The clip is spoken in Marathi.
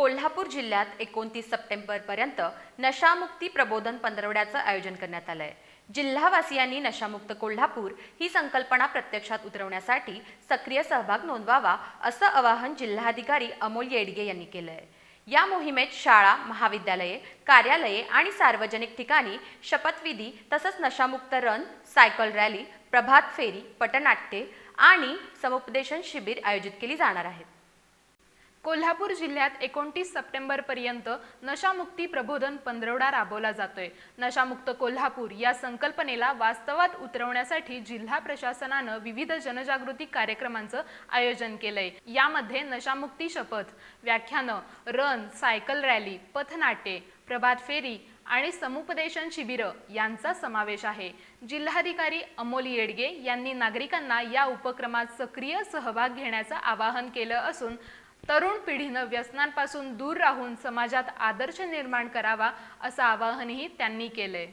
कोल्हापूर जिल्ह्यात एकोणतीस सप्टेंबरपर्यंत नशामुक्ती प्रबोधन पंधरवड्याचं आयोजन करण्यात आलं आहे जिल्हावासियांनी नशामुक्त कोल्हापूर ही संकल्पना प्रत्यक्षात उतरवण्यासाठी सक्रिय सहभाग नोंदवावा असं आवाहन जिल्हाधिकारी अमोल येडगे यांनी केलं आहे या मोहिमेत शाळा महाविद्यालये कार्यालये आणि सार्वजनिक ठिकाणी शपथविधी तसंच नशामुक्त रन सायकल रॅली प्रभात फेरी पटनाट्ये आणि समुपदेशन शिबिर आयोजित केली जाणार आहेत. कोल्हापूर जिल्ह्यात एकोणतीस सप्टेंबरपर्यंत नशामुक्ती प्रबोधन पंधरवडा राबवला जातोय. नशामुक्त कोल्हापूर या संकल्पनेला वास्तवात उतरवण्यासाठी जिल्हा प्रशासनानं विविध जनजागृती कार्यक्रमांचं आयोजन केलंय. यामध्ये नशामुक्ती शपथ व्याख्यानं रन सायकल रॅली पथनाट्ये प्रभात फेरी आणि समुपदेशन शिबिरं यांचा समावेश आहे. जिल्हाधिकारी अमोल येडगे यांनी नागरिकांना या उपक्रमात सक्रिय सहभाग घेण्याचं आवाहन केलं असून तरुण पिढीनं व्यसनांपासून दूर राहून समाजात आदर्श निर्माण करावा असं आवाहनही त्यांनी केलंय.